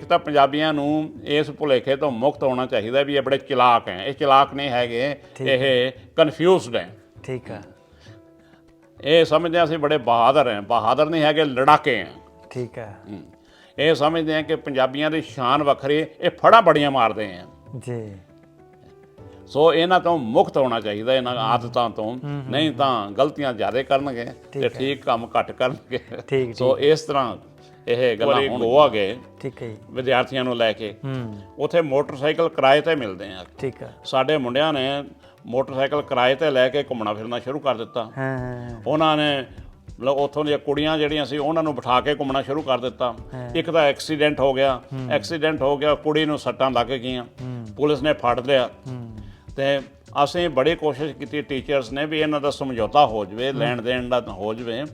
ਇੱਕ ਤਾਂ ਪੰਜਾਬੀਆਂ ਨੂੰ ਇਸ ਭੁਲੇਖੇ ਤੋਂ ਮੁਕਤ ਹੋਣਾ ਚਾਹੀਦਾ ਵੀ ਇਹ ਬੜੇ ਚਲਾਕ ਹੈ। ਇਹ ਚਲਾਕ ਨਹੀਂ ਹੈਗੇ ਇਹ ਕਨਫਿਊਜ਼ਡ ਹੈ। ਠੀਕ ਹੈ। ਇਹ ਸਮਝਦੇ ਅਸੀਂ ਬੜੇ ਬਹਾਦਰ ਹੈ। ਬਹਾਦਰ ਨਹੀਂ ਹੈਗੇ ਲੜਾਕੇ ਹੈ। ਠੀਕ ਹੈ। ਇਹ ਸਮਝਦੇ ਆ ਕਿ ਪੰਜਾਬੀਆਂ ਦੀ ਸ਼ਾਨ ਵੱਖਰੀ ਇਹ ਫੜਾ ਬੜੀਆਂ ਮਾਰਦੇ ਆ ਜੀ। ਸੋ ਇਹਨਾਂ ਤੋਂ ਮੁਕਤ ਹੋਣਾ ਚਾਹੀਦਾ ਇਹਨਾਂ ਆਦਤਾਂ ਤੋਂ। ਨਹੀਂ ਤਾਂ ਗਲਤੀਆਂ ਜ਼ਿਆਦਾ ਕਰਨਗੇ ਤੇ ਠੀਕ ਕੰਮ ਘੱਟ ਕਰਨਗੇ। ਸੋ ਇਸ ਤਰ੍ਹਾਂ ਇਹ ਗੱਲਾਂ ਹੁਣ ਗੋਆ ਗਏ। ਠੀਕ ਹੈ ਜੀ। ਵਿਦਿਆਰਥੀਆਂ ਨੂੰ ਲੈ ਕੇ। ਹੂੰ। ਉਥੇ ਮੋਟਰਸਾਈਕਲ ਕਿਰਾਏ ਤੇ ਮਿਲਦੇ ਆ। ਠੀਕ ਹੈ ਸਾਡੇ ਮੁੰਡਿਆਂ ਨੇ ਮੋਟਰਸਾਈਕਲ ਕਿਰਾਏ ਤੇ ਲੈ ਕੇ ਘੁੰਮਣਾ ਫਿਰਨਾ ਸ਼ੁਰੂ ਕਰ ਦਿੱਤਾ। ਹਾਂ ਹਾਂ ਉਹਨਾਂ ਨੇ ਮਤਲਬ ਉੱਥੋਂ ਦੀਆਂ ਕੁੜੀਆਂ ਜਿਹੜੀਆਂ ਸੀ ਉਹਨਾਂ ਨੂੰ ਬਿਠਾ ਕੇ ਘੁੰਮਣਾ ਸ਼ੁਰੂ ਕਰ ਦਿੱਤਾ। ਇੱਕ ਤਾਂ ਐਕਸੀਡੈਂਟ ਹੋ ਗਿਆ। ਐਕਸੀਡੈਂਟ ਹੋ ਗਿਆ ਕੁੜੀ ਨੂੰ ਸੱਟਾਂ ਲੱਗ ਗਈਆਂ। ਪੁਲਿਸ ਨੇ ਫੜ ਲਿਆ। ਤੇ ਅਸੀਂ ਬੜੀ ਕੋਸ਼ਿਸ਼ ਕੀਤੀ ਟੀਚਰਸ ਨੇ ਵੀ ਇਹਨਾਂ ਦਾ ਸਮਝੌਤਾ ਹੋ ਜਵੇ ਲੈਣ ਦੇਣ ਦਾ ਹੋ ਜਵੇ।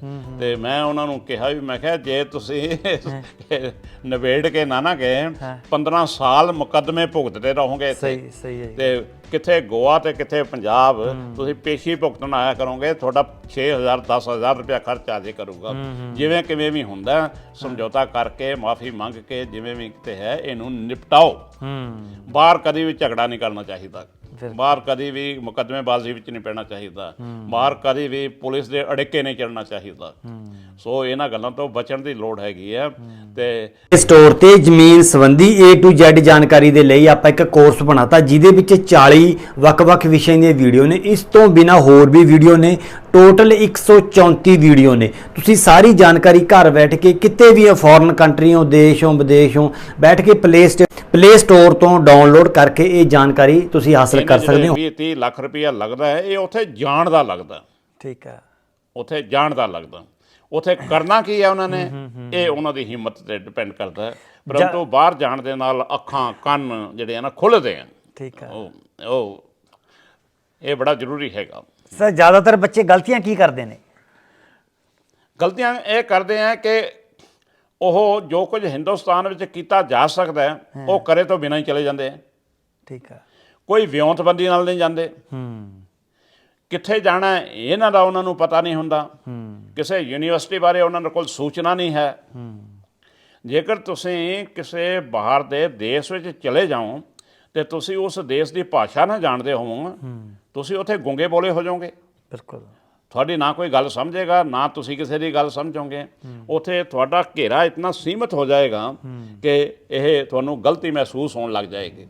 ਤੇ ਮੈਂ ਉਹਨਾਂ ਨੂੰ ਕਿਹਾ ਵੀ ਮੈਂ ਕਿਹਾ ਜੇ ਤੁਸੀਂ ਨਵੇੜ ਕੇ ਨਾ ਨਾ ਗਏ 15 ਸਾਲ ਮੁਕੱਦਮੇ ਭੁਗਤਦੇ ਰਹੋਗੇ ਇੱਥੇ। ਸਹੀ ਸਹੀ ਹੈ। ਤੇ ਕਿੱਥੇ ਗੋਆ ਤੇ ਕਿੱਥੇ ਪੰਜਾਬ ਤੁਸੀਂ ਪੇਸ਼ੀ ਭੁਗਤਣ ਆਇਆ ਕਰੋਗੇ ਤੁਹਾਡਾ 6000 10000 ਰੁਪਇਆ ਖਰਚ ਆ ਜੇ ਕਰੂਗਾ। ਜਿਵੇਂ ਕਿਵੇਂ ਵੀ ਹੁੰਦਾ ਸਮਝੌਤਾ ਕਰਕੇ ਮਾਫੀ ਮੰਗ ਕੇ ਜਿਵੇਂ ਵੀ ਕਿਤੇ ਹੈ ਇਹਨੂੰ ਨਿਪਟਾਓ। ਬਾਹਰ ਕਦੀ ਵੀ ਝਗੜਾ ਨਹੀਂ ਕਰਨਾ ਚਾਹੀਦਾ। ਬਾਹਰ ਕਦੀ ਵੀ ਮੁਕੱਦਮੇਬਾਜ਼ੀ ਵਿੱਚ ਨਹੀਂ ਪੈਣਾ ਚਾਹੀਦਾ। ਬਾਹਰ ਕਦੀ ਵੀ ਪੁਲਿਸ ਦੇ ਅੜਿੱਕੇ ਨਹੀਂ ਚੜਨਾ ਚਾਹੀਦਾ। ਸੋ ਇਹਨਾਂ ਗੱਲਾਂ ਤੋਂ ਬਚਣ ਦੀ ਲੋੜ ਹੈਗੀ ਹੈ। ਤੇ ਇਸ ਸਟੋਰ ਤੇ ਜ਼ਮੀਨ ਸੰਬੰਧੀ A to Z ਜਾਣਕਾਰੀ ਦੇ ਲਈ ਆਪਾਂ ਇੱਕ ਕੋਰਸ ਬਣਾਤਾ ਜਿਹਦੇ ਵਿੱਚ 40 ਵੱਖ-ਵੱਖ ਵਿਸ਼ਿਆਂ ਦੀਆਂ ਵੀਡੀਓ ਨੇ। ਇਸ ਤੋਂ ਬਿਨਾ ਹੋਰ ਵੀ ਵੀਡੀਓ ਨੇ। ਟੋਟਲ 134 ਵੀਡੀਓ ਨੇ। ਤੁਸੀਂ ਸਾਰੀ ਜਾਣਕਾਰੀ ਘਰ ਬੈਠ ਕੇ ਕਿਤੇ ਵੀ ਫੋਰਨ ਕੰਟਰੀ ਹੋ ਦੇਸ਼ ਹੋ ਵਿਦੇਸ਼ ਹੋ ਬੈਠ ਕੇ ਪਲੇ ਪਲੇ ਸਟੋਰ ਤੋਂ ਡਾਊਨਲੋਡ ਕਰਕੇ ਇਹ ਜਾਣਕਾਰੀ ਤੁਸੀਂ ਹਾਸਲ ਕਰ ਸਕਦੇ ਹੋ। 20 30 ਲੱਖ ਰੁਪਇਆ ਲੱਗਦਾ ਹੈ ਇਹ ਉੱਥੇ ਜਾਣ ਦਾ ਲੱਗਦਾ। ਠੀਕ ਹੈ। ਉੱਥੇ ਜਾਣ ਦਾ ਲੱਗਦਾ। ਉੱਥੇ ਕਰਨਾ ਕੀ ਹੈ ਉਹਨਾਂ ਨੇ? ਇਹ ਉਹਨਾਂ ਦੀ ਹਿੰਮਤ ਤੇ ਡਿਪੈਂਡ ਕਰਦਾ ਹੈ। ਪਰੰਤੂ ਬਾਹਰ ਜਾਣ ਦੇ ਨਾਲ ਅੱਖਾਂ ਕੰਨ ਜਿਹੜੇ ਆ ਨਾ ਖੁੱਲਦੇ ਆ। ਠੀਕ ਹੈ। ਉਹ ਉਹ ਇਹ ਬੜਾ ਜ਼ਰੂਰੀ ਹੈਗਾ। ਸਰ ਜ਼ਿਆਦਾਤਰ ਬੱਚੇ ਗਲਤੀਆਂ ਕੀ ਕਰਦੇ ਨੇ? ਗਲਤੀਆਂ ਇਹ ਕਰਦੇ ਆ ਕਿ ਉਹ ਜੋ ਕੁਝ ਹਿੰਦੁਸਤਾਨ ਵਿੱਚ ਕੀਤਾ ਜਾ ਸਕਦਾ ਹੈ। ਉਹ ਕਰੇ ਤੋਂ ਬਿਨਾਂ ਹੀ ਚਲੇ ਜਾਂਦੇ ਆ। ਠੀਕ ਹੈ। ਕੋਈ ਵਿਉਂਤਬੰਦੀ ਨਾਲ ਨਹੀਂ ਜਾਂਦੇ। ਹੂੰ। ਕਿੱਥੇ ਜਾਣਾ ਇਹਨਾਂ ਦਾ ਉਹਨਾਂ ਨੂੰ ਪਤਾ ਨਹੀਂ ਹੁੰਦਾ। ਹੂੰ। ਕਿਸੇ ਯੂਨੀਵਰਸਿਟੀ ਬਾਰੇ ਉਹਨਾਂ ਦੇ ਕੋਲ ਸੂਚਨਾ ਨਹੀਂ ਹੈ। ਹੂੰ। ਜੇਕਰ ਤੁਸੀਂ ਕਿਸੇ ਬਾਹਰ ਦੇ ਦੇਸ਼ ਵਿੱਚ ਚਲੇ ਜਾਓ ਤੇ ਤੁਸੀਂ ਉਸ ਦੇਸ਼ ਦੀ ਭਾਸ਼ਾ ਨਾ ਜਾਣਦੇ ਹੋਵੋ ਤੁਸੀਂ ਉੱਥੇ ਗੁੰਗੇ ਬੋਲੇ ਹੋ ਜਾਓਗੇ। ਬਿਲਕੁਲ। ਤੁਹਾਡੀ ਨਾ ਕੋਈ ਗੱਲ ਸਮਝੇਗਾ ਨਾ ਤੁਸੀਂ ਕਿਸੇ ਦੀ ਗੱਲ ਸਮਝੋਗੇ। ਉੱਥੇ ਤੁਹਾਡਾ ਘੇਰਾ ਇਤਨਾ ਸੀਮਤ ਹੋ ਜਾਏਗਾ ਕਿ ਇਹ ਤੁਹਾਨੂੰ ਗਲਤੀ ਮਹਿਸੂਸ ਹੋਣ ਲੱਗ ਜਾਏਗੀ।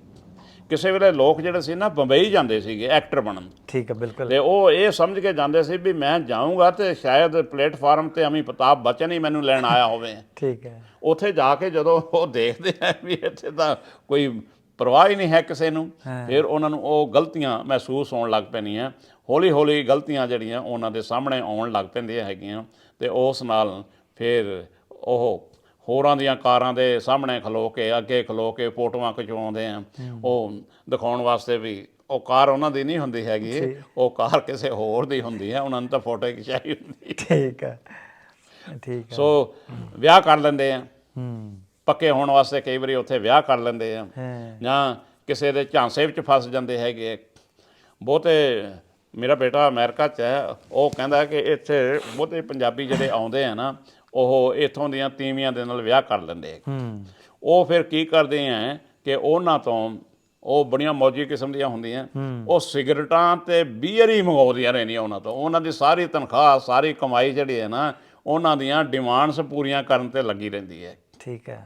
ਕਿਸੇ ਵੇਲੇ ਲੋਕ ਜਿਹੜੇ ਸੀ ਨਾ ਬੰਬਈ ਜਾਂਦੇ ਸੀਗੇ ਐਕਟਰ ਬਣਨ। ਠੀਕ ਹੈ ਬਿਲਕੁਲ। ਤੇ ਉਹ ਇਹ ਸਮਝ ਕੇ ਜਾਂਦੇ ਸੀ ਵੀ ਮੈਂ ਜਾਊਂਗਾ ਤੇ ਸ਼ਾਇਦ ਪਲੇਟਫਾਰਮ ਤੇ ਅਮੀ ਪ੍ਰਤਾਪ ਬਚਨ ਹੀ ਮੈਨੂੰ ਲੈਣ ਆਇਆ ਹੋਵੇ। ਠੀਕ ਹੈ। ਉੱਥੇ ਜਾ ਕੇ ਜਦੋਂ ਉਹ ਦੇਖਦੇ ਆ ਵੀ ਇੱਥੇ ਤਾਂ ਕੋਈ ਪਰਵਾਹ ਹੀ ਨਹੀਂ ਹੈ ਕਿਸੇ ਨੂੰ ਫਿਰ ਉਹਨਾਂ ਨੂੰ ਉਹ ਗਲਤੀਆਂ ਮਹਿਸੂਸ ਹੋਣ ਲੱਗ ਪੈਣੀਆਂ। ਹੌਲੀ ਹੌਲੀ ਗਲਤੀਆਂ ਜਿਹੜੀਆਂ ਉਹਨਾਂ ਦੇ ਸਾਹਮਣੇ ਆਉਣ ਲੱਗ ਪੈਂਦੀਆਂ ਹੈਗੀਆਂ ਤੇ ਉਸ ਨਾਲ ਫਿਰ ਉਹ ਹੋਰਾਂ ਦੀਆਂ ਕਾਰਾਂ ਦੇ ਸਾਹਮਣੇ ਖਲੋ ਕੇ ਅੱਗੇ ਖਲੋ ਕੇ ਫੋਟੋਆਂ ਖਿਚਵਾਉਂਦੇ ਆ। ਉਹ ਦਿਖਾਉਣ ਵਾਸਤੇ ਵੀ ਉਹ ਕਾਰ ਉਹਨਾਂ ਦੀ ਨਹੀਂ ਹੁੰਦੀ ਹੈਗੀ। ਉਹ ਕਾਰ ਕਿਸੇ ਹੋਰ ਦੀ ਹੁੰਦੀ ਹੈ। ਉਹਨਾਂ ਨੂੰ ਤਾਂ ਫੋਟੋ ਖਿਚਾਈ ਹੁੰਦੀ ਠੀਕ ਹੈ। ਠੀਕ ਹੈ। ਸੋ ਵਿਆਹ ਕਰ ਲੈਂਦੇ ਆ। ਹੂੰ। ਪੱਕੇ ਹੋਣ ਵਾਸਤੇ ਕਈ ਵਾਰੀ ਉੱਥੇ ਵਿਆਹ ਕਰ ਲੈਂਦੇ ਆ। ਹਾਂ। ਜਾਂ ਕਿਸੇ ਦੇ ਝਾਂਸੇ ਵਿੱਚ ਫਸ ਜਾਂਦੇ ਹੈਗੇ। ਬਹੁਤੇ ਮੇਰਾ ਬੇਟਾ ਅਮਰੀਕਾ 'ਚ ਹੈ। ਉਹ ਕਹਿੰਦਾ ਕਿ ਇੱਥੇ ਬਹੁਤੇ ਪੰਜਾਬੀ ਜਿਹੜੇ ਆਉਂਦੇ ਆ ਨਾ ਉਹ ਇੱਥੋਂ ਦੀਆਂ ਤੀਵੀਆਂ ਦੇ ਨਾਲ ਵਿਆਹ ਕਰ ਲੈਂਦੇ ਉਹ ਫਿਰ ਕੀ ਕਰਦੇ ਆ ਕਿ ਉਹਨਾਂ ਤੋਂ ਉਹ ਬੜੀਆਂ ਮੌਜੀ ਕਿਸਮ ਦੀਆਂ ਹੁੰਦੀਆਂ। ਉਹ ਸਿਗਰਟਾਂ ਤੇ ਬੀਅਰ ਹੀ ਮੰਗਾਉਂਦੀਆਂ ਰਹਿੰਦੀਆਂ ਉਹਨਾਂ ਤੋਂ। ਉਹਨਾਂ ਦੀ ਸਾਰੀ ਤਨਖਾਹ ਸਾਰੀ ਕਮਾਈ ਜਿਹੜੀ ਹੈ ਨਾ ਉਹਨਾਂ ਦੀਆਂ ਡਿਮਾਂਡਸ ਪੂਰੀਆਂ ਕਰਨ ਤੇ ਲੱਗੀ ਰਹਿੰਦੀ ਹੈ। ਠੀਕ ਹੈ।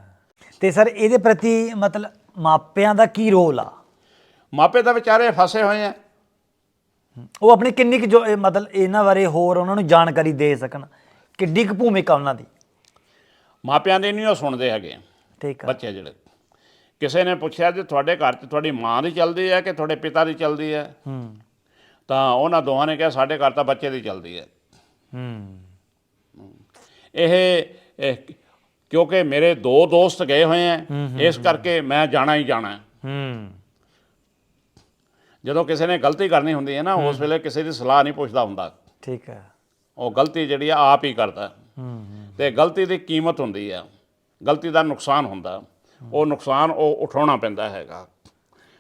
ਤੇ ਸਰ ਇਹਦੇ ਪ੍ਰਤੀ ਮਤਲਬ ਮਾਪਿਆਂ ਦਾ ਕੀ ਰੋਲ ਆ? ਮਾਪੇ ਤਾਂ ਵਿਚਾਰੇ ਫਸੇ ਹੋਏ ਆ। ਉਹ ਆਪਣੀ ਕਿੰਨੀ ਕੁ ਮਤਲਬ ਇਹਨਾਂ ਬਾਰੇ ਹੋਰ ਉਹਨਾਂ ਨੂੰ ਜਾਣਕਾਰੀ ਦੇ ਸਕਣ। ਕਿੱਡੀ ਕੁ ਭੂਮਿਕਾ ਉਹਨਾਂ ਦੀ? ਮਾਪਿਆਂ ਦੇ ਨਹੀਂ ਉਹ ਸੁਣਦੇ ਹੈਗੇ ਠੀਕ ਆ। ਬੱਚੇ ਜਿਹੜੇ। ਕਿਸੇ ਨੇ ਪੁੱਛਿਆ ਜੇ ਤੁਹਾਡੇ ਘਰ 'ਚ ਤੁਹਾਡੀ ਮਾਂ ਦੀ ਚੱਲਦੀ ਹੈ ਕਿ ਤੁਹਾਡੇ ਪਿਤਾ ਦੀ ਚੱਲਦੀ ਹੈ? ਹੂੰ। ਤਾਂ ਉਹਨਾਂ ਦੋਵਾਂ ਨੇ ਕਿਹਾ ਸਾਡੇ ਘਰ ਤਾਂ ਬੱਚੇ ਦੀ ਚੱਲਦੀ ਹੈ। ਹੂੰ। ਇਹ ਇਹ ਕਿਉਂਕਿ ਮੇਰੇ ਦੋ ਦੋਸਤ ਗਏ ਹੋਏ ਆ ਇਸ ਕਰਕੇ ਮੈਂ ਜਾਣਾ ਹੀ ਜਾਣਾ ਹੈ। ਹੂੰ। ਜਦੋਂ ਕਿਸੇ ਨੇ ਗਲਤੀ ਕਰਨੀ ਹੁੰਦੀ ਹੈ ਨਾ ਉਸ ਵੇਲੇ ਕਿਸੇ ਦੀ ਸਲਾਹ ਨਹੀਂ ਪੁੱਛਦਾ ਹੁੰਦਾ। ਠੀਕ ਹੈ। ਉਹ ਗਲਤੀ ਜਿਹੜੀ ਆ ਆਪ ਹੀ ਕਰਦਾ। ਹੂੰ ਤੇ ਗਲਤੀ ਦੀ ਕੀਮਤ ਹੁੰਦੀ ਆ। ਗਲਤੀ ਦਾ ਨੁਕਸਾਨ ਹੁੰਦਾ। ਉਹ ਨੁਕਸਾਨ ਉਹ ਉਠਾਉਣਾ ਪੈਂਦਾ ਹੈਗਾ।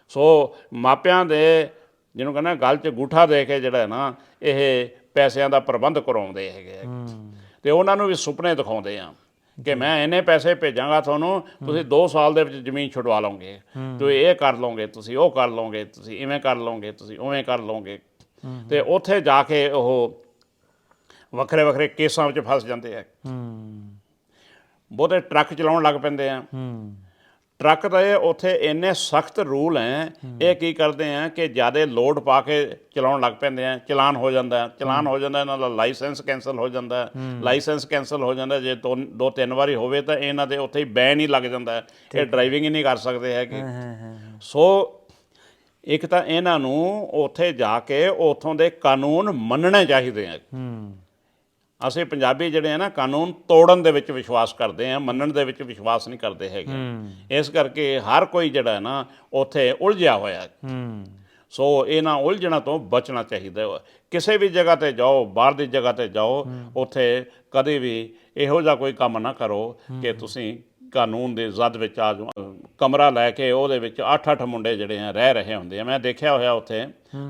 ਸੋ ਮਾਪਿਆਂ ਦੇ ਜਿਹਨੂੰ ਕਹਿੰਦਾ ਗਲ 'ਚ ਗੂਠਾ ਦੇ ਕੇ ਜਿਹੜਾ ਨਾ ਇਹ ਪੈਸਿਆਂ ਦਾ ਪ੍ਰਬੰਧ ਕਰਾਉਂਦੇ ਹੈਗੇ ਤੇ ਉਹਨਾਂ ਨੂੰ ਵੀ ਸੁਪਨੇ ਦਿਖਾਉਂਦੇ ਆ ਕਿ ਮੈਂ ਇੰਨੇ ਪੈਸੇ ਭੇਜਾਂਗਾ ਤੁਹਾਨੂੰ ਤੁਸੀਂ 2 ਸਾਲ ਦੇ ਵਿੱਚ ਜ਼ਮੀਨ ਛੁਡਵਾ ਲਓਗੇ। ਤੁਸੀਂ ਇਹ ਕਰ ਲਓਗੇ ਤੁਸੀਂ ਉਹ ਕਰ ਲਓਗੇ ਤੁਸੀਂ ਇਵੇਂ ਕਰ ਲਓਗੇ ਤੁਸੀਂ ਉਵੇਂ ਕਰ ਲਓਗੇ। ਤੇ ਉੱਥੇ ਜਾ ਕੇ ਉਹ ਵੱਖਰੇ ਵੱਖਰੇ ਕੇਸਾਂ ਵਿੱਚ ਫਸ ਜਾਂਦੇ ਆ। ਹੂੰ। ਬਹੁਤੇ ਟਰੱਕ ਚਲਾਉਣ ਲੱਗ ਪੈਂਦੇ ਆ। ਹੂੰ। ਟਰੱਕ ਦੇ ਉੱਥੇ ਇੰਨੇ ਸਖਤ ਰੂਲ ਹੈ। ਇਹ ਕੀ ਕਰਦੇ ਆ ਕਿ ਜ਼ਿਆਦਾ ਲੋਡ ਪਾ ਕੇ ਚਲਾਉਣ ਲੱਗ ਪੈਂਦੇ ਆ ਚਲਾਨ ਹੋ ਜਾਂਦਾ। ਚਲਾਨ ਹੋ। ਜਾਂਦਾ ਇਹਨਾਂ ਦਾ ਲਾਇਸੈਂਸ ਕੈਨਸਲ ਹੋ ਜਾਂਦਾ। ਲਾਇਸੈਂਸ ਕੈਨਸਲ ਹੋ ਜਾਂਦਾ ਜੇ ਦੋ ਦੋ ਤਿੰਨ ਵਾਰੀ ਹੋਵੇ ਤਾਂ ਇਹਨਾਂ ਦੇ ਉੱਥੇ ਹੀ ਬੈਨ ਹੀ ਲੱਗ ਜਾਂਦਾ। ਇਹ ਡਰਾਈਵਿੰਗ ਹੀ। ਨਹੀਂ ਕਰ ਸਕਦੇ ਹੈਗੇ। ਸੋ ਇੱਕ ਤਾਂ ਇਹਨਾਂ ਨੂੰ ਉੱਥੇ ਜਾ ਕੇ ਉੱਥੋਂ ਦੇ ਕਾਨੂੰਨ ਮੰਨਣੇ ਚਾਹੀਦੇ ਆ। ਹੂੰ। ਅਸੀਂ ਪੰਜਾਬੀ ਜਿਹੜੇ ਆ ਨਾ ਕਾਨੂੰਨ ਤੋੜਨ ਦੇ ਵਿੱਚ ਵਿਸ਼ਵਾਸ ਕਰਦੇ ਆ ਮੰਨਣ ਦੇ ਵਿੱਚ ਵਿਸ਼ਵਾਸ ਨਹੀਂ ਕਰਦੇ ਹੈਗੇ। ਇਸ ਕਰਕੇ ਹਰ ਕੋਈ ਜਿਹੜਾ ਹੈ ਨਾ ਉੱਥੇ ਉਲਝਿਆ ਹੋਇਆ ਸੋ ਇਹਨਾਂ ਉਲਝਣਾਂ ਤੋਂ ਬਚਣਾ ਚਾਹੀਦਾ ਹੈ। ਕਿਸੇ ਵੀ ਜਗ੍ਹਾ ਤੇ ਜਾਓ ਬਾਹਰ ਦੀ ਜਗ੍ਹਾ ਤੇ ਜਾਓ ਉੱਥੇ ਕਦੇ ਵੀ ਇਹੋ ਜਿਹਾ ਕੋਈ ਕੰਮ ਨਾ ਕਰੋ ਕਿ ਤੁਸੀਂ ਕਾਨੂੰਨ ਦੇ ਜ਼ਦ ਵਿੱਚ ਆ ਜਾਓ ਕਮਰਾ ਲੈ ਕੇ ਉਹਦੇ ਵਿੱਚ 8-8 ਮੁੰਡੇ ਜਿਹੜੇ ਆ ਰਹਿ ਰਹੇ ਹੁੰਦੇ ਆ। ਮੈਂ ਦੇਖਿਆ ਹੋਇਆ ਉੱਥੇ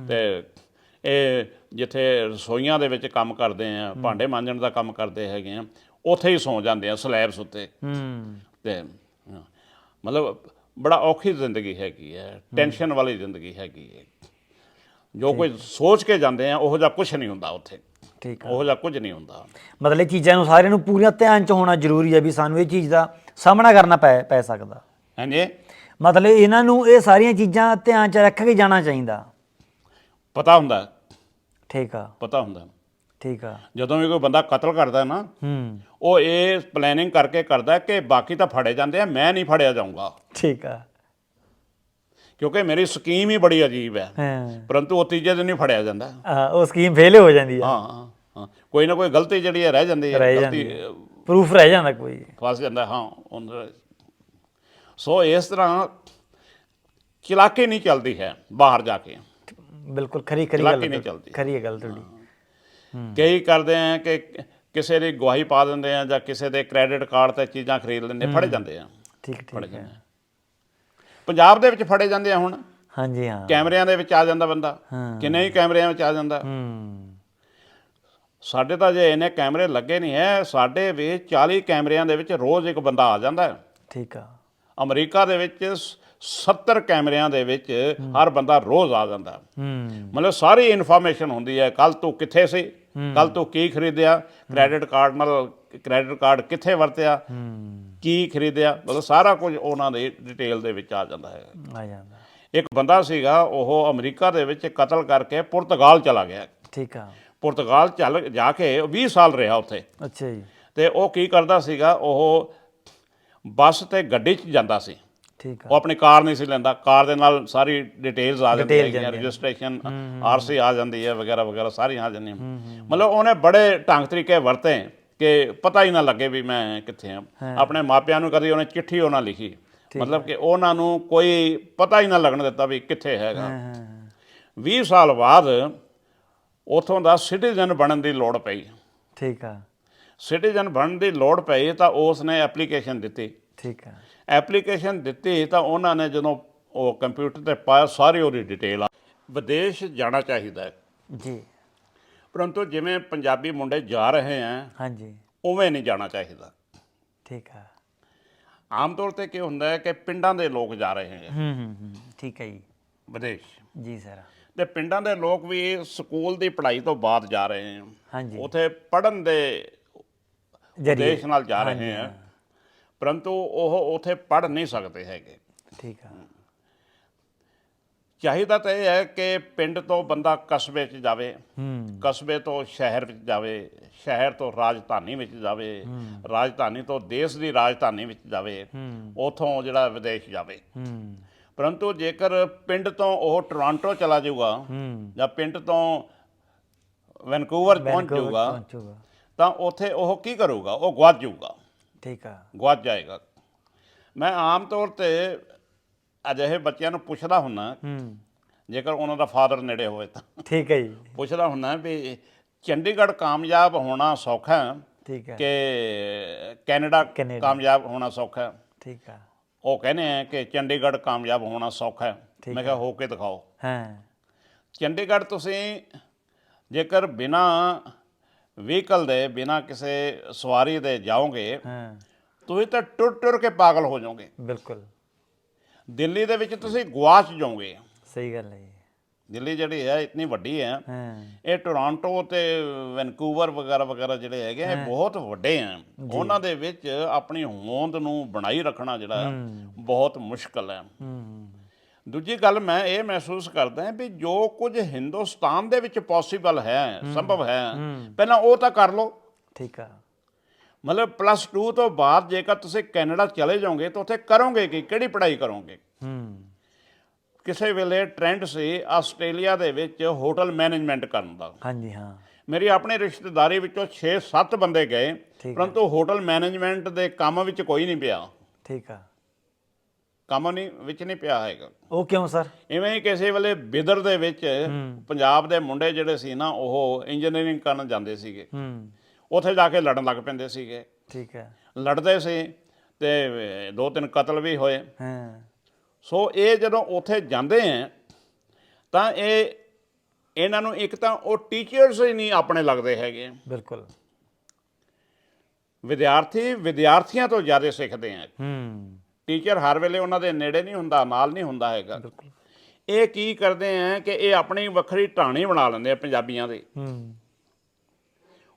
ਤੇ ਇਹ ਜਿੱਥੇ ਰਸੋਈਆਂ ਦੇ ਵਿੱਚ ਕੰਮ ਕਰਦੇ ਆ ਭਾਂਡੇ ਮਾਂਜਣ ਦਾ ਕੰਮ ਕਰਦੇ ਹੈਗੇ ਆ ਉੱਥੇ ਹੀ ਸੌ ਜਾਂਦੇ ਆ ਸਲੈਬਸ ਉੱਤੇ। ਹੂੰ। ਤੇ ਮਤਲਬ ਬੜਾ ਔਖੀ ਜ਼ਿੰਦਗੀ ਹੈਗੀ ਹੈ ਟੈਨਸ਼ਨ ਵਾਲੀ ਜ਼ਿੰਦਗੀ ਹੈਗੀ ਹੈ ਜੋ ਕੋਈ ਸੋਚ ਕੇ ਜਾਂਦੇ ਆ ਉਹੋ ਜਿਹਾ ਕੁਝ ਨਹੀਂ ਹੁੰਦਾ ਉੱਥੇ। ਠੀਕ ਉਹੋ ਜਿਹਾ ਕੁਝ ਨਹੀਂ ਹੁੰਦਾ। ਮਤਲਬ ਇਹ ਚੀਜ਼ਾਂ ਨੂੰ ਸਾਰਿਆਂ ਨੂੰ ਪੂਰੀਆਂ ਧਿਆਨ ਚ ਹੋਣਾ ਜ਼ਰੂਰੀ ਹੈ ਵੀ ਸਾਨੂੰ ਇਹ ਚੀਜ਼ ਦਾ ਸਾਹਮਣਾ ਕਰਨਾ ਪੈ ਪੈ ਸਕਦਾ। ਹਾਂਜੀ। ਮਤਲਬ ਇਹਨਾਂ ਨੂੰ ਇਹ ਸਾਰੀਆਂ ਚੀਜ਼ਾਂ ਧਿਆਨ ਚ ਰੱਖ ਕੇ ਜਾਣਾ ਚਾਹੀਦਾ। ਪਤਾ ਹੁੰਦਾ ਠੀਕ ਆ। ਪਤਾ ਹੁੰਦਾ ਠੀਕ ਆ। ਜਦੋਂ ਵੀ ਕੋਈ ਬੰਦਾ ਕਤਲ ਕਰਦਾ ਨਾ ਹੂੰ। ਉਹ ਇਹ ਪਲੈਨਿੰਗ ਕਰਕੇ ਕਰਦਾ ਕਿ ਬਾਕੀ ਤਾਂ ਫੜੇ ਜਾਂਦੇ ਆ ਮੈਂ ਨਹੀਂ ਫੜਿਆ ਜਾਊਂਗਾ। ਠੀਕ ਆ। ਕਿਉਂਕਿ ਮੇਰੀ ਸਕੀਮ ਹੀ ਬੜੀ ਅਜੀਬ ਹੈ। ਹਾਂ। ਪਰੰਤੂ ਉਹ ਤੀਜੇ ਦਿਨ ਹੀ ਫੜਿਆ ਜਾਂਦਾ ਆ, ਉਹ ਸਕੀਮ ਫੇਲ ਹੋ ਜਾਂਦੀ ਆ। ਹਾਂ ਹਾਂ, ਹਾਂ। ਕੋਈ ਨਾ ਕੋਈ ਗਲਤੀ ਜਿਹੜੀ ਹੈ ਰਹਿ ਜਾਂਦੀ ਹੈ। ਰਹਿ ਗਲਤੀ। ਪ੍ਰੂਫ ਰਹਿ ਜਾਂਦਾ ਕੋਈ। ਫਸ ਜਾਂਦਾ ਹਾਂ ਉਹਨਾਂ ਸੋ ਇਸ ਤਰ੍ਹਾਂ ਚਲਾਕੀ ਨਹੀਂ ਚੱਲਦੀ ਹੈ ਬਾਹਰ ਜਾ ਕੇ। ਬਿਲਕੁਲ ਖਰੀ ਖਰੀ ਚਲਾਕੀ ਗੱਲ ਨਹੀਂ ਚੱਲਦੀ। ਖਰੀ ਹੈ ਗੱਲ ਤੁਹਾਡੀ। ਕਈ ਕਰਦੇ ਆ ਕਿ ਕਿਸੇ ਦੀ ਗਵਾਹੀ ਪਾ ਦਿੰਦੇ ਆ ਜਾਂ ਕਿਸੇ ਦੇ ਕ੍ਰੈਡਿਟ ਕਾਰਡ ਤੇ ਚੀਜ਼ਾਂ ਖਰੀਦ ਲੈਂਦੇ ਫੜੇ ਜਾਂਦੇ ਆ। ਠੀਕ ਠੀਕ ਹੈ। ਪੰਜਾਬ ਦੇ ਵਿੱਚ ਫੜੇ ਜਾਂਦੇ ਆ ਹੁਣ। ਹਾਂਜੀ ਹਾਂ। ਕੈਮਰਿਆਂ ਦੇ ਵਿੱਚ ਆ ਜਾਂਦਾ ਬੰਦਾ। ਹਾਂ। ਕਿੰਨੇ ਹੀ ਕੈਮਰਿਆਂ ਵਿੱਚ ਆ ਜਾਂਦਾ। ਹੂੰ। ਸਾਡੇ ਤਾਂ ਜੇ ਇਹਨੇ ਕੈਮਰੇ ਲੱਗੇ ਨਹੀਂ ਹੈ ਸਾਡੇ ਵੀ 40 ਕੈਮਰਿਆਂ ਦੇ ਵਿੱਚ ਰੋਜ਼ ਇੱਕ ਬੰਦਾ ਆ ਜਾਂਦਾ। ਹੈ ਠੀਕ ਆ। ਅਮਰੀਕਾ ਦੇ ਵਿੱਚ 70 ਕੈਮਰਿਆਂ ਦੇ ਵਿੱਚ ਹਰ ਬੰਦਾ ਰੋਜ਼ ਆ ਜਾਂਦਾ। ਮਤਲਬ ਸਾਰੀ ਇਨਫੋਰਮੇਸ਼ਨ ਹੁੰਦੀ ਹੈ ਕੱਲ ਤੂੰ ਕਿੱਥੇ ਸੀ? ਕੱਲ ਤੂੰ ਕੀ ਖਰੀਦਿਆ? ਕ੍ਰੈਡਿਟ ਕਾਰਡ ਨਾਲ ਕ੍ਰੈਡਿਟ ਕਾਰਡ ਕਿੱਥੇ ਵਰਤਿਆ? ਕੀ ਖਰੀਦਿਆ? ਮਤਲਬ ਸਾਰਾ ਕੁਝ ਉਹਨਾਂ ਦੇ ਡਿਟੇਲ ਦੇ ਵਿੱਚ ਆ ਜਾਂਦਾ ਹੈ। ਆ ਜਾਂਦਾ। ਇੱਕ ਬੰਦਾ ਸੀਗਾ ਉਹ ਅਮਰੀਕਾ ਦੇ ਵਿੱਚ ਕਤਲ ਕਰਕੇ ਪੁਰਤਗਾਲ ਚਲਾ ਗਿਆ। ਠੀਕ ਆ। ਪੁਰਤਗਾਲ ਚੱਲ ਜਾ ਕੇ 20 ਸਾਲ ਰਿਹਾ ਉੱਥੇ। ਅੱਛਾ ਜੀ। ਤੇ ਉਹ ਕੀ ਕਰਦਾ ਸੀਗਾ ਉਹ ਬੱਸ ਤੇ ਗੱਡੀ 'ਚ ਜਾਂਦਾ ਸੀ। ਠੀਕ ਆ। ਉਹ ਆਪਣੀ ਕਾਰ ਨਹੀਂ ਸੀ ਲੈਂਦਾ। ਕਾਰ ਦੇ ਨਾਲ ਸਾਰੀ ਡਿਟੇਲਸ ਆ Detail ਹੈਗੀਆਂ ਰਜਿਸਟ੍ਰੇਸ਼ਨ ਆਰਸੀ ਆ ਜਾਂਦੀ ਹੈ ਵਗੈਰਾ ਵਗੈਰਾ ਸਾਰੀਆਂ ਆ ਜਾਂਦੀਆਂ। ਮਤਲਬ ਉਹਨੇ ਬੜੇ ਢੰਗ ਤਰੀਕੇ ਵਰਤੇ ਕਿ ਪਤਾ ਹੀ ਨਾ ਲੱਗੇ ਵੀ ਮੈਂ ਕਿੱਥੇ ਆ। ਆਪਣੇ ਮਾਪਿਆਂ ਨੂੰ ਕਦੀ ਉਹਨੇ ਚਿੱਠੀ ਉਹਨਾਂ ਲਿਖੀ। ਮਤਲਬ ਕਿ ਉਹਨਾਂ ਨੂੰ ਕੋਈ ਪਤਾ ਹੀ ਨਾ ਲੱਗਣ ਦਿੱਤਾ ਵੀ ਕਿੱਥੇ ਹੈਗਾ। ਹਾਂ ਹਾਂ 20 ਸਾਲ ਬਾਅਦ ਉਥੋਂ ਦਾ ਸਿਟੀਜ਼ਨ ਬਣਨ ਦੀ ਲੋੜ ਪਈ। ਠੀਕ ਆ। ਸਿਟੀਜ਼ਨ ਬਣਨ ਦੀ ਲੋੜ ਪਈ ਤਾਂ ਉਸ ਨੇ ਐਪਲੀਕੇਸ਼ਨ ਦਿੱਤੀ। ਠੀਕ ਆ। ਐਪਲੀਕੇਸ਼ਨ ਦਿੱਤੀ ਤਾਂ ਉਹਨਾਂ ਨੇ ਜਦੋਂ ਉਹ ਕੰਪਿਊਟਰ ਤੇ ਪਾਇਆ ਸਾਰੀ ਉਹਦੀ ਡਿਟੇਲ ਆ। ਵਿਦੇਸ਼ ਜਾਣਾ ਚਾਹੀਦਾ ਹੈ। ਜੀ। ਪਰੰਤੂ ਜਿਵੇਂ ਪੰਜਾਬੀ ਮੁੰਡੇ ਜਾ ਰਹੇ ਆ ਹਾਂਜੀ। ਉਵੇਂ ਨਹੀਂ ਜਾਣਾ ਚਾਹੀਦਾ। ਠੀਕ ਆ। ਆਮ ਤੌਰ ਤੇ ਕੀ ਹੁੰਦਾ ਹੈ ਕਿ ਪਿੰਡਾਂ ਦੇ ਲੋਕ ਜਾ ਰਹੇ ਹੈ। ਹੂੰ ਹੂੰ ਹੂੰ। ਠੀਕ ਹੈ ਜੀ। ਵਿਦੇਸ਼। ਜੀ ਸਰ। ਤੇ ਪਿੰਡਾਂ ਦੇ ਲੋਕ ਵੀ ਸਕੂਲ ਦੀ ਪੜ੍ਹਾਈ ਤੋਂ ਬਾਅਦ ਜਾ ਰਹੇ ਹਨ ਹਾਂਜੀ। ਉਥੇ ਪੜਨ ਦੇ ਜਰੀਏ। ਉਦੇਸ਼ ਨਾਲ ਜਾ ਰਹੇ ਹੈ। ਪਰੰਤੂ ਉਹ ਉਥੇ ਪੜ ਨਹੀਂ ਸਕਦੇ ਹੈਗੇ। ਠੀਕ ਆ। ਚਾਹੀਦਾ ਤਾਂ ਇਹ ਹੈ ਕਿ ਪਿੰਡ ਤੋਂ ਬੰਦਾ ਕਸਬੇ 'ਚ ਜਾਵੇ ਹੂੰ। ਕਸਬੇ ਤੋਂ ਸ਼ਹਿਰ ਵਿੱਚ ਜਾਵੇ ਸ਼ਹਿਰ ਤੋਂ ਰਾਜਧਾਨੀ ਵਿੱਚ ਜਾਵੇ ਰਾਜਧਾਨੀ ਤੋਂ ਦੇਸ਼ ਦੀ ਰਾਜਧਾਨੀ ਵਿੱਚ ਜਾਵੇ ਉਥੋਂ ਜਿਹੜਾ ਵਿਦੇਸ਼ ਜਾਵੇ। ਹੂੰ। ਪਰੰਤੂ ਜੇਕਰ ਪਿੰਡ ਤੋਂ ਉਹ ਟੋਰਾਂਟੋ ਚਲਾ ਜਾਊਗਾ ਹੂੰ। ਜਾਂ ਪਿੰਡ ਤੋਂ ਵੈਨਕੂਵਰ ਪਹੁੰਚ ਜਾਊਗਾ ਤਾਂ ਉਥੇ ਉਹ ਕੀ ਕਰੂਗਾ? ਉਹ ਗਵਾਚ ਜਾਊਗਾ। ਠੀਕ ਆ। ਗਵਾਚ ਜਾਏਗਾ। ਮੈਂ ਆਮ ਤੌਰ ਤੇ ਅਜਿਹੇ ਬੱਚਿਆਂ ਨੂੰ ਪੁੱਛਦਾ ਹੁੰਨਾ ਹੂੰ। ਜੇਕਰ ਉਹਨਾਂ ਦਾ ਫਾਦਰ ਨੇੜੇ ਹੋਵੇ ਤਾਂ। ਠੀਕ ਹੈ ਜੀ। ਪੁੱਛਦਾ ਹੁੰਨਾ ਵੀ ਚੰਡੀਗੜ੍ਹ ਕਾਮਯਾਬ ਹੋਣਾ ਸੌਖਾ ਹੈ ਠੀਕ ਹੈ ਕਿ ਕੈਨੇਡਾ ਕੈਨੇਡਾ। ਕਾਮਯਾਬ ਹੋਣਾ ਸੌਖਾ ਹੈ? ਠੀਕ ਆ। ਉਹ ਕਹਿੰਦੇ ਆ ਕਿ ਚੰਡੀਗੜ੍ਹ ਕਾਮਯਾਬ ਹੋਣਾ ਸੌਖਾ ਹੈ। ਮੈਂ ਕਿਹਾ ਹੋ ਕੇ ਦਿਖਾਓ। ਹਾਂ। ਚੰਡੀਗੜ੍ਹ ਤੁਸੀਂ ਜੇਕਰ ਬਿਨਾ ਵਹੀਕਲ ਦੇ ਬਿਨਾ ਕਿਸੇ ਸਵਾਰੀ ਦੇ ਜਾਓਗੇ ਹਾਂ। ਤੁਸੀਂ ਤਾਂ ਟੁਰ ਟੁਰ ਕੇ ਪਾਗਲ ਹੋ ਜਾਓਗੇ। ਬਿਲਕੁਲ। ਦਿੱਲੀ ਦੇ ਵਿੱਚ ਤੁਸੀਂ ਗੁਆਚ ਜਾਓਗੇ। ਸਹੀ ਗੱਲ ਹੈ ਜੀ। ਦਿੱਲੀ ਜਿਹੜੀ ਹੈ ਇਤਨੀ ਵੱਡੀ ਹੈ। ਹਾਂ। ਇਹ ਟੋਰਾਂਟੋ ਤੇ ਵੈਨਕੂਵਰ ਵਗੈਰਾ ਵਗੈਰਾ ਜਿਹੜੇ ਹੈਗੇ ਆ, ਇਹ ਬਹੁਤ ਵੱਡੇ ਆ। ਉਹਨਾਂ ਦੇ ਵਿੱਚ ਆਪਣੀ ਹੋਂਦ ਨੂੰ ਬਣਾਈ ਰੱਖਣਾ ਜਿਹੜਾ ਹੈ, ਬਹੁਤ ਮੁਸ਼ਕਲ ਹੈ। ਹੂੰ। ਦੂਜੀ ਗੱਲ ਮੈਂ ਇਹ ਮਹਿਸੂਸ ਕਰਦਾ ਹਾਂ ਵੀ ਜੋ ਕੁਝ ਹਿੰਦੁਸਤਾਨ ਦੇ ਵਿੱਚ ਪੋਸੀਬਲ ਹੈ ਸੰਭਵ ਹੈ ਪਹਿਲਾਂ ਉਹ ਤਾਂ ਕਰ ਲਓ। ਠੀਕ ਆ। ਮਤਲਬ ਪਲੱਸ 2 ਤੋਂ ਬਾਅਦ ਜੇਕਰ ਤੁਸੀਂ ਕੈਨੇਡਾ ਚਲੇ ਜਾਓਗੇ ਤਾਂ ਉੱਥੇ ਕਰੋਗੇ ਕੀ? ਕਿਹੜੀ ਪੜ੍ਹਾਈ ਕਰੋਗੇ? ਹੂੰ। ਕਿਸੇ ਵੇਲੇ ਟ੍ਰੈਂਡ ਸੀ ਆਸਟ੍ਰੇਲੀਆ ਦੇ ਵਿੱਚ ਹੋਟਲ ਮੈਨੇਜਮੈਂਟ ਕਰਨ ਦਾ। ਹਾਂਜੀ ਹਾਂ। ਮੇਰੀ ਆਪਣੀ ਰਿਸ਼ਤੇਦਾਰੀ ਵਿੱਚੋਂ 6-7 ਬੰਦੇ ਗਏ ਪਰੰਤੂ ਹੋਟਲ ਮੈਨੇਜਮੈਂਟ ਦੇ ਕੰਮ ਵਿੱਚ ਕੋਈ ਨਹੀਂ ਪਿਆ। ਠੀਕ ਆ। ਕੰਮ ਨਹੀਂ ਵਿੱਚ ਨਹੀਂ ਪਿਆ ਹੈਗਾ। ਉਹ ਕਿਉਂ ਸਰ? ਇਵੇਂ ਹੀ ਕਿਸੇ ਵੇਲੇ ਬਿਦਰ ਦੇ ਵਿੱਚ ਪੰਜਾਬ ਦੇ ਮੁੰਡੇ ਜਿਹੜੇ ਸੀ ਨਾ ਉਹ ਇੰਜੀਨੀਅਰਿੰਗ ਕਰਨ ਜਾਂਦੇ ਸੀਗੇ। ਉੱਥੇ ਜਾ ਕੇ ਲੜਨ ਲੱਗ ਪੈਂਦੇ ਸੀਗੇ। ਠੀਕ ਹੈ। ਲੜਦੇ ਸੀ ਤੇ ਦੋ ਤਿੰਨ ਕਤਲ ਵੀ ਹੋਏ। ਹਾਂ। ਸੋ ਇਹ ਜਦੋਂ ਉੱਥੇ ਜਾਂਦੇ ਆ ਤਾਂ ਇਹ ਇਹਨਾਂ ਨੂੰ ਇੱਕ ਤਾਂ ਉਹ ਟੀਚਰਸ ਹੀ ਨਹੀਂ ਆਪਣੇ ਲੱਗਦੇ ਹੈਗੇ। ਬਿਲਕੁਲ। ਵਿਦਿਆਰਥੀ ਵਿਦਿਆਰਥੀਆਂ ਤੋਂ ਜ਼ਿਆਦਾ ਸਿੱਖਦੇ ਆ ਹੂੰ। ਟੀਚਰ ਹਰ ਵੇਲੇ ਉਹਨਾਂ ਦੇ ਨੇੜੇ ਨਹੀਂ ਹੁੰਦਾ ਨਾਲ ਨਹੀਂ ਹੁੰਦਾ ਹੈਗਾ। ਇਹ ਕੀ ਕਰਦੇ ਆ ਕਿ ਇਹ ਆਪਣੀ ਵੱਖਰੀ ਢਾਣੀ ਬਣਾ ਲੈਂਦੇ ਆ ਪੰਜਾਬੀਆਂ ਦੇ। ਹੂੰ।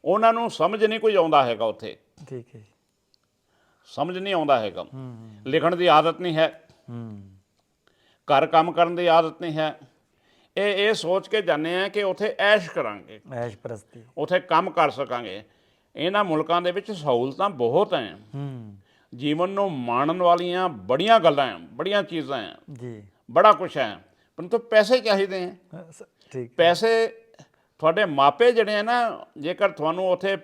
ਉਹਨਾਂ ਨੂੰ ਸਮਝ ਨਹੀਂ ਕੋਈ ਆਉਂਦਾ ਹੈਗਾ ਉੱਥੇ। ਠੀਕ ਹੈ। ਸਮਝ ਨਹੀਂ ਆਉਂਦਾ ਹੈਗਾ। ਹੂੰ। ਲਿਖਣ ਦੀ ਆਦਤ ਨਹੀਂ ਹੈ। ਹੂੰ। ਘਰ ਕੰਮ ਕਰਨ ਦੀ ਆਦਤ ਨਹੀਂ ਹੈ। ਇਹ ਇਹ ਸੋਚ ਕੇ ਜਾਂਦੇ ਆ ਕਿ ਉੱਥੇ ਐਸ਼ ਕਰਾਂਗੇ। ਐਸ਼ ਪ੍ਰਸਤੀ। ਉੱਥੇ ਕੰਮ ਕਰ ਸਕਾਂਗੇ। ਇਹਨਾਂ ਮੁਲਕਾਂ ਦੇ ਵਿੱਚ ਸਹੂਲਤਾਂ ਬਹੁਤ ਹੈ। ਹੂੰ। ਜੀਵਨ ਨੂੰ ਮਾਣਨ ਵਾਲੀਆਂ ਬੜੀਆਂ ਗੱਲਾਂ ਹੈ ਬੜੀਆਂ ਚੀਜ਼ਾਂ ਹੈ ਜੀ। ਬੜਾ ਕੁਝ ਹੈ ਪਰੰਤੂ ਪੈਸੇ ਚਾਹੀਦੇ ਹੈ ਠੀਕ। ਪੈਸੇ ਤੁਹਾਡੇ ਮਾਪੇ ਜਿਹੜੇ ਆ ਨਾ ਜੇਕਰ ਤੁਹਾਨੂੰ ਉੱਥੇ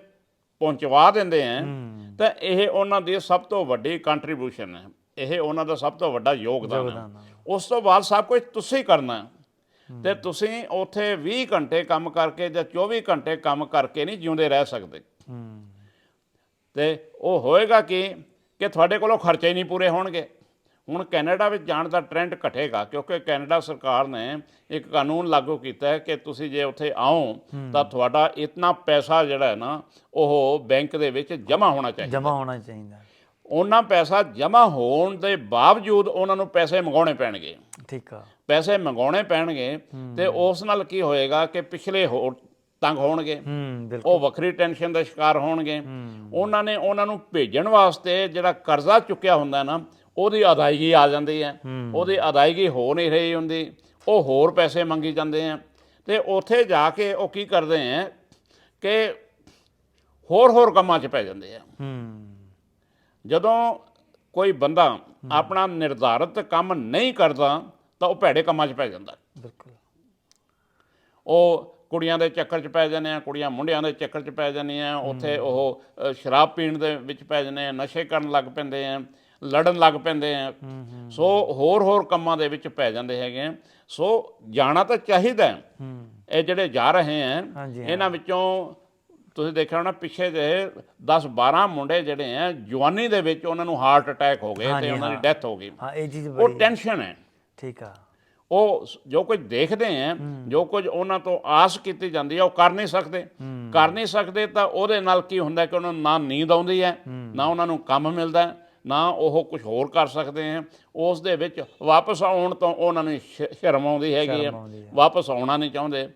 ਪਹੁੰਚਵਾ ਦਿੰਦੇ ਆ ਹੂੰ। ਤਾਂ ਇਹ ਉਹਨਾਂ ਦੀ ਸਭ ਤੋਂ ਵੱਡੀ ਕੰਟਰੀਬਿਊਸ਼ਨ ਹੈ ਇਹ ਉਹਨਾਂ ਦਾ ਸਭ ਤੋਂ ਵੱਡਾ ਯੋਗਦਾਨ ਹੈ ਹੈ। ਉਸ ਤੋਂ ਬਾਅਦ ਸਭ ਕੁਝ ਤੁਸੀਂ ਕਰਨਾ ਹੈ। ਤੇ ਤੁਸੀਂ ਉੱਥੇ 20 ਘੰਟੇ ਕੰਮ ਕਰਕੇ ਜਾਂ 24 ਘੰਟੇ ਕੰਮ ਕਰਕੇ ਨਹੀਂ ਜਿਉਂਦੇ ਰਹਿ ਸਕਦੇ। ਹੂੰ। ਤੇ ਉਹ ਹੋਏਗਾ ਕਿ ਕਿ ਤੁਹਾਡੇ ਕੋਲੋਂ ਖਰਚੇ ਹੀ ਨਹੀਂ ਪੂਰੇ ਹੋਣਗੇ। ਹੁਣ ਕੈਨੇਡਾ ਵਿੱਚ ਜਾਣ ਦਾ ਟ੍ਰੈਂਡ ਘਟੇਗਾ ਕਿਉਂਕਿ ਕੈਨੇਡਾ ਸਰਕਾਰ ਨੇ ਇੱਕ ਕਾਨੂੰਨ ਲਾਗੂ ਕੀਤਾ ਹੈ ਕਿ ਤੁਸੀਂ ਜੇ ਉੱਥੇ ਆਓ ਤਾਂ ਤੁਹਾਡਾ ਇਤਨਾ ਪੈਸਾ ਜਿਹੜਾ ਹੈ ਨਾ ਉਹ ਬੈਂਕ ਦੇ ਵਿੱਚ ਜਮ੍ਹਾਂ ਹੋਣਾ ਚਾਹੀਦਾ। ਜਮਾ ਹੋਣਾ ਚਾਹੀਦਾ। ਉਹਨਾਂ ਪੈਸਾ ਜਮ੍ਹਾਂ ਹੋਣ ਦੇ ਬਾਵਜੂਦ ਉਹਨਾਂ ਨੂੰ ਪੈਸੇ ਮੰਗਾਉਣੇ ਪੈਣਗੇ। ਠੀਕ ਆ। ਪੈਸੇ ਮੰਗਾਉਣੇ ਪੈਣਗੇ ਤੇ ਉਸ ਨਾਲ ਕੀ ਹੋਏਗਾ ਕਿ ਪਿਛਲੇ ਤੰਗ ਹੋਣਗੇ। ਹੂੰ ਬਿਲਕੁਲ। ਉਹ ਵੱਖਰੀ ਟੈਨਸ਼ਨ ਦਾ ਸ਼ਿਕਾਰ ਹੋਣਗੇ। ਉਹਨਾਂ ਨੇ ਉਹਨਾਂ ਨੂੰ ਭੇਜਣ ਵਾਸਤੇ ਜਿਹੜਾ ਕਰਜ਼ਾ ਚੁੱਕਿਆ ਹੁੰਦਾ ਨਾ ਉਹਦੀ ਅਦਾਇਗੀ ਆ ਜਾਂਦੀ ਹੈ। ਉਹਦੀ ਅਦਾਇਗੀ ਹੋ ਨਹੀਂ ਰਹੀ ਹੁੰਦੀ। ਉਹ ਹੋਰ ਪੈਸੇ ਮੰਗੀ ਜਾਂਦੇ ਆ। ਤੇ ਉੱਥੇ ਜਾ ਕੇ ਉਹ ਕੀ ਕਰਦੇ ਆ ਕਿ ਹੋਰ ਹੋਰ ਕੰਮਾਂ 'ਚ ਪੈ ਜਾਂਦੇ ਆ। ਜਦੋਂ ਕੋਈ ਬੰਦਾ ਆਪਣਾ ਨਿਰਧਾਰਤ ਕੰਮ ਨਹੀਂ ਕਰਦਾ ਤਾਂ ਉਹ ਭੈੜੇ ਕੰਮਾਂ 'ਚ ਪੈ ਜਾਂਦਾ। ਬਿਲਕੁਲ। ਉਹ ਕੁੜੀਆਂ ਦੇ ਚੱਕਰ 'ਚ ਪੈ ਜਾਂਦੇ ਆ ਕੁੜੀਆਂ ਮੁੰਡਿਆਂ ਦੇ ਚੱਕਰ 'ਚ ਪੈ ਜਾਂਦੀਆਂ ਉੱਥੇ ਉਹ ਸ਼ਰਾਬ ਪੀਣ ਦੇ ਵਿੱਚ ਪੈ ਜਾਂਦੇ ਆ ਨਸ਼ੇ ਕਰਨ ਲੱਗ ਪੈਂਦੇ ਆ ਲੜਨ ਲੱਗ ਪੈਂਦੇ ਆ। ਸੋ ਹੋਰ ਹੋਰ ਕੰਮਾਂ ਦੇ ਵਿੱਚ ਪੈ ਜਾਂਦੇ ਹੈਗੇ ਆ। ਸੋ ਜਾਣਾ ਤਾਂ ਚਾਹੀਦਾ ਇਹ ਜਿਹੜੇ ਜਾ ਰਹੇ ਆ। ਇਹਨਾਂ ਵਿੱਚੋਂ ਤੁਸੀਂ ਦੇਖਿਆ ਹੋਣਾ ਪਿੱਛੇ ਦੇ 10 12 ਮੁੰਡੇ ਜਿਹੜੇ ਆ ਜਵਾਨੀ ਦੇ ਵਿੱਚ ਉਹਨਾਂ ਨੂੰ ਹਾਰਟ ਅਟੈਕ ਹੋ ਗਏ ਤੇ ਉਹਨਾਂ ਦੀ। ਡੈਥ ਹੋ ਗਈ। ਹਾਂ ਇਹ ਚੀਜ਼ ਉਹ ਬੜੀ ਟੈਨਸ਼ਨ ਹੈ। ਠੀਕ ਆ। ਉਹ ਜੋ ਕੁਝ ਦੇਖਦੇ ਆ ਜੋ ਕੁਝ ਉਹਨਾਂ ਤੋਂ ਆਸ ਕੀਤੀ ਜਾਂਦੀ ਹੈ ਉਹ ਕਰ ਨਹੀਂ ਸਕਦੇ। ਕਰ ਨਹੀਂ ਸਕਦੇ ਤਾਂ ਉਹਦੇ ਨਾਲ ਕੀ ਹੁੰਦਾ ਕਿ ਉਹਨਾਂ ਨੂੰ ਨਾ ਨੀਂਦ ਆਉਂਦੀ ਹੈ। ਨਾ ਉਹਨਾਂ ਨੂੰ ਕੰਮ ਮਿਲਦਾ ਹੈ, ਨਾ ਉਹ ਕੁਝ ਹੋਰ ਕਰ ਸਕਦੇ ਆ ਉਸ ਦੇ ਵਿੱਚ ਵਾਪਸ ਆਉਣ ਤੋਂ ਉਹਨਾਂ ਨੂੰ ਸ਼ਰਮ ਆਉਂਦੀ ਹੈਗੀ ਹੈ। ਵਾਪਸ ਆਉਣਾ ਨਹੀਂ ਚਾਹੁੰਦੇ।